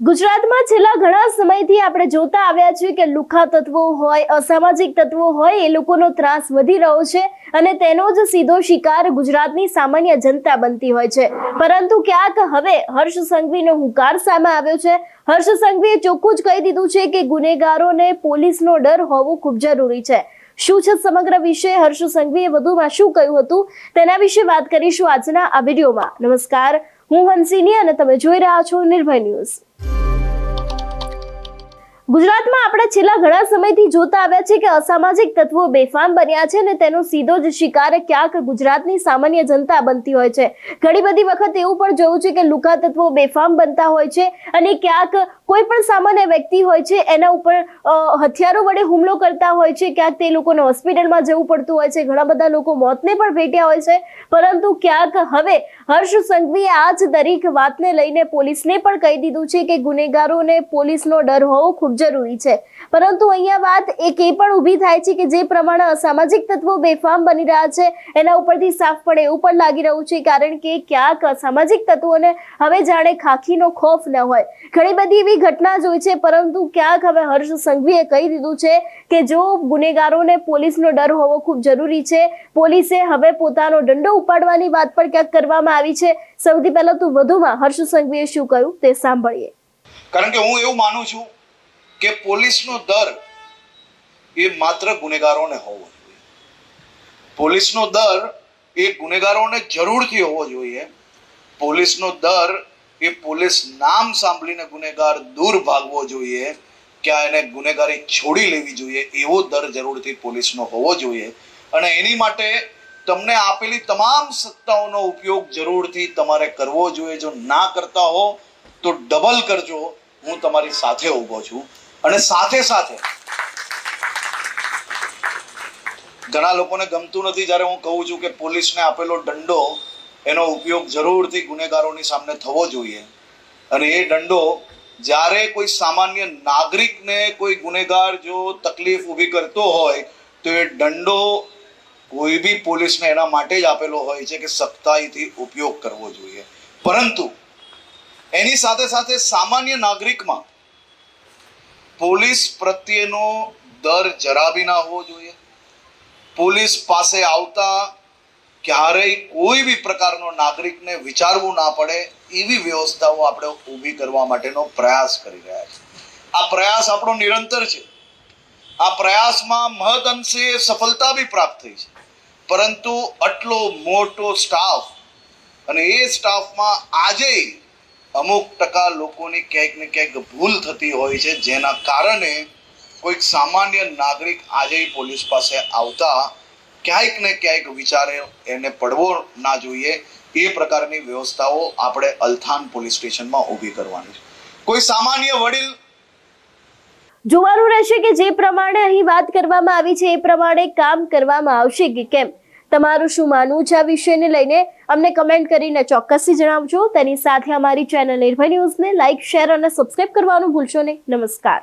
ગુજરાતમાં છેલ્લા ઘણા સમયથી આપણે જોતા આવ્યા છીએ કે લુખા તત્વો હોય, અસામાજિક તત્વો હોય, એ લોકોનો ત્રાસ વધી રહ્યો છે અને તેનો જ સીધો શિકાર ગુજરાતની સામાન્ય જનતા બનતી હોય છે. પરંતુ ક્યાંક હવે હર્ષ સંઘવીનો હુંકાર સામે આવ્યો છે. હર્ષ સંઘવીએ ચોખ્ખું જ કહી દીધું છે કે ગુનેગારોને પોલીસનો ડર હોવો ખૂબ જરૂરી છે. શું છે સમગ્ર વિશે હર્ષ સંઘવીએ વધુમાં શું કહ્યું હતું? તેના વિશે વાત કરીશું આજના આ વિડીયોમાં. નમસ્કાર, હું હંસિની અને તમે જોઈ રહ્યા છો નિર્ભય ન્યૂઝ. ગુજરાતમાં આપણે છેલ્લા ઘણા સમયથી જોતા આવ્યા છે કે અસામાજિક તત્વો બેફામ બન્યા છે અને તેનો સીધો જ શિકાર ક્યાંક ગુજરાતની સામાન્ય જનતા બનતી હોય છે. ઘણી બધી વખત એવું પણ જોયું છે કે લુકા તત્વો બેફામ બનતા હોય છે અને ક્યાંક કોઈ પણ સામાન્ય વ્યક્તિ હોય છે એના ઉપર હથિયારો વડે હુમલો કરતા હોય છે. ક્યાંક તે લોકોને હોસ્પિટલમાં જવું પડતું હોય છે. ઘણા બધા લોકો મોતને પણ ભેટ્યા હોય છે. પરંતુ ક્યાંક હવે હર્ષ સંઘવીએ આ જ દરેક વાતને લઈને પોલીસને પણ કહી દીધું છે કે ગુનેગારોને પોલીસનો ડર હોવો ખૂબ જરૂરી છે. પરંતુ અહીંયા વાત એક એ પણ ઊભી થાય છે કે જે પ્રમાણે અસામાજિક તત્વો બેફામ બની રહ્યા છે, એના ઉપરથી સાફ પડે એવું પણ લાગી રહ્યું છે, કારણ કે ક્યાંક અસામાજિક તત્વોને હવે જાણે ખાખીનો ખોફ ન હોય. ઘણી બધી એવી ઘટના જોઈ છે, પરંતુ ક્યાંક હવે હર્ષ સંઘવીએ કહી દીધું છે કે જો ગુનેગારોને પોલીસનો ડર હોવો ખૂબ જરૂરી છે, પોલીસે હવે પોતાનો દંડો ઉપાડવાની વાત પણ ક્યાંક કરવામાં આવી છે. સૌથી પહેલા તો વધુમાં હર્ષ સંઘવીએ શું કહ્યું તે સાંભળીએ. કારણ કે હું એવું માનું છું કે પોલીસનો દર એ માત્ર ગુનેગારોને હોવો જોઈએ. પોલીસનો દર એ ગુનેગારોને જરૂરથી હોવો જોઈએ. પોલીસનો દર એ પોલીસ નામ સાંભળીને ગુનેગાર દૂર ભાગવો જોઈએ. ક્યાં એને ગુનેગારી છોડી લેવી જોઈએ એવો દર જરૂરથી પોલીસનો હોવો જોઈએ. અને એની માટે તમને આપેલી તમામ સત્તાઓનો ઉપયોગ જરૂરથી તમારે કરવો જોઈએ. જો ના કરતા હો, તો ડબલ કરજો. હું તમારી સાથે ઊભો છું. અને સાથે સાથે ઘણા લોકોને ગમતું નથી જ્યારે હું કહું છું કે પોલીસને આપેલો દંડો એનો ઉપયોગ જરૂરથી ગુનેગારોની સામે થવો જોઈએ. અને એ દંડો જ્યારે કોઈ સામાન્ય નાગરિકને કોઈ ગુનેગાર જો તકલીફ ઊભી કરતો હોય, તો એ દંડો કોઈ બી પોલીસને એના માટે જ આપેલો હોય છે કે સખ્તાઈથી ઉપયોગ કરવો જોઈએ. પરંતુ એની સાથે સાથે સામાન્ય નાગરિકમાં પોલીસ પ્રત્યેનો દર જરા બી ના હોવો જોઈએ. પોલીસ પાસે આવતા ક્યારેય કોઈ બી પ્રકારનો નાગરિકને વિચારવું ના પડે એવી વ્યવસ્થાઓ આપણે ઊભી કરવા માટેનો પ્રયાસ કરી રહ્યા છીએ. આ પ્રયાસ આપણો નિરંતર છે. આ પ્રયાસમાં મહદ અંશે સફળતા બી પ્રાપ્ત થઈ છે. પરંતુ આટલો મોટો સ્ટાફ અને એ સ્ટાફમાં આજે અમુક ટકા લોકોની ક્યાંક ને ક્યાંક ભૂલ થતી હોય છે, જેના કારણે કોઈક સામાન્ય નાગરિક આજે પોલીસ પાસે આવતા ક્યાંક ને ક્યાંક વિચારે એને પડવો ના જોઈએ. એ પ્રકારની વ્યવસ્થાઓ આપણે અલથાન પોલીસ સ્ટેશનમાં ઊભી કરવાની છે. કોઈ સામાન્ય વડીલ જોવાનું રહેશે કે જે પ્રમાણે અહીં વાત કરવામાં આવી છે, એ પ્રમાણે કામ કરવામાં આવશે કે કેમ? તમારું શું માનવું છે આ વિષયને લઈને? અમને કમેન્ટ કરીને ચોક્કસથી જણાવજો. તેની સાથે અમારી ચેનલ નિર્ભય ન્યૂઝને લાઇક શેર અને સબસ્ક્રાઇબ કરવાનું ભૂલશો નહીં. નમસ્કાર.